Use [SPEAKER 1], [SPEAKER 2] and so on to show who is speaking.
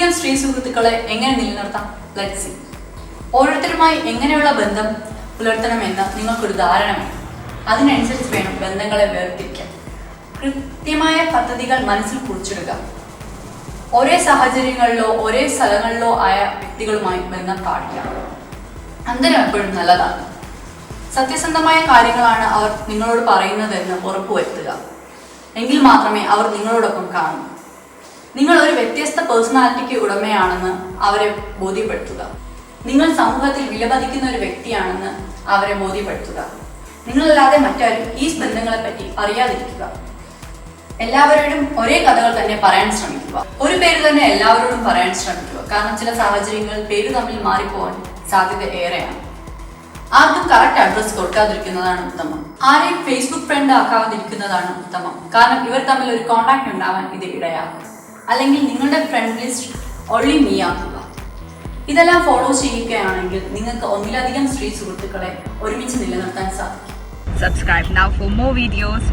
[SPEAKER 1] സുഹൃത്തുക്കളെ എങ്ങനെ നിലനിർത്താം? ലെറ്റ് സി ഓരോരുത്തരുമായി എങ്ങനെയുള്ള ബന്ധം പുലർത്തണമെന്ന് നിങ്ങൾക്കൊരു ധാരണ വേണം അതിനനുസരിച്ച് വേണം ബന്ധങ്ങളെ വേർതിരിക്കാൻ. കൃത്യമായ പദ്ധതികൾ മനസ്സിൽ കുറിച്ചിടുക. ഒരേ സാഹചര്യങ്ങളിലോ ഒരേ സ്ഥലങ്ങളിലോ ആയ വ്യക്തികളുമായി ബന്ധം പാടില്ല. അന്തരം എപ്പോഴും നല്ലതാണ്. സത്യസന്ധമായ കാര്യങ്ങളാണ് അവർ നിങ്ങളോട് പറയുന്നതെന്ന് ഉറപ്പുവരുത്തുക. എങ്കിൽ മാത്രമേ അവർ നിങ്ങളോടൊപ്പം കാണൂ. നിങ്ങൾ ഒരു വ്യത്യസ്ത പേഴ്സണാലിറ്റിക്ക് ഉടമയാണെന്ന് അവരെ ബോധ്യപ്പെടുത്തുക. നിങ്ങൾ സമൂഹത്തിൽ വിലപതിക്കുന്ന ഒരു വ്യക്തിയാണെന്ന് അവരെ ബോധ്യപ്പെടുത്തുക. നിങ്ങളല്ലാതെ മറ്റാരും ഈ ബന്ധങ്ങളെ പറ്റി അറിയാതിരിക്കുക. എല്ലാവരോടും ഒരേ കഥകൾ തന്നെ പറയാൻ ശ്രമിക്കുക. ഒരു പേര് തന്നെ എല്ലാവരോടും പറയാൻ ശ്രമിക്കുക. കാരണം ചില സാഹചര്യങ്ങളിൽ പേര് തമ്മിൽ മാറിപ്പോവാൻ സാധ്യത ഏറെയാണ്. ആർക്കും കറക്റ്റ് അഡ്രസ് കൊടുക്കാതിരിക്കുന്നതാണ് ഉത്തമം. ആരെയും ഫേസ്ബുക്ക് ഫ്രണ്ട് ആക്കാതിരിക്കുന്നതാണ് ഉത്തമം. കാരണം ഇവർ തമ്മിൽ ഒരു കോണ്ടാക്ട് ഉണ്ടാവാൻ ഇത് ഇടയാകും അല്ലെങ്കിൽ നിങ്ങളുടെ ഫ്രണ്ട് ലിസ്റ്റ് ഒള്ളി മീ ആക്കുക ഇതെല്ലാം ഫോളോ ചെയ്യുകയാണെങ്കിൽ നിങ്ങൾക്ക് ഒന്നിലധികം സ്ത്രീ സുഹൃത്തുക്കളെ ഒരുമിച്ച് നിലനിർത്താൻ സാധിക്കും
[SPEAKER 2] subscribe now for more videos.